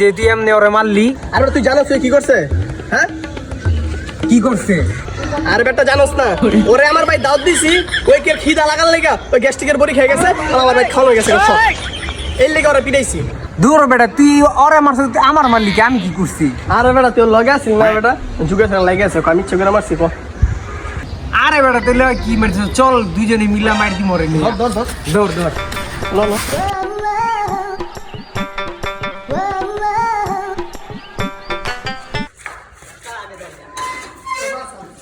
যে তুই এমনি ওরে মারলি? আর তুই জানোস কি করছে? হ্যাঁ? কি করছে? আর বেটা জানোস না। ওরে আমার ভাই দাওয়াত দিছি ওই কে খিদা লাগার লেগা? ওই গ্যাস্ট্রিকের বড়ি খেয়ে গেছে আমার ভাই খাওয়ানো হয়ে গেছে সব। এই! লেগে ওরা পিটাইছি। দূর বেটা তুই ওরে মারছিস তুই আমার মারলি কি? আমি কি করছি? আরে বেটা তুই লগে আসিস না বেটা? যুগে সঙ্গে লাগে আছে আমি ইচ্ছে করে মারছি কো? আরে বেটা তাহলে কি মারছিস? চল দুজনে মিলা মার দি মরে নি ধর ধর দৌড় দৌড়। লো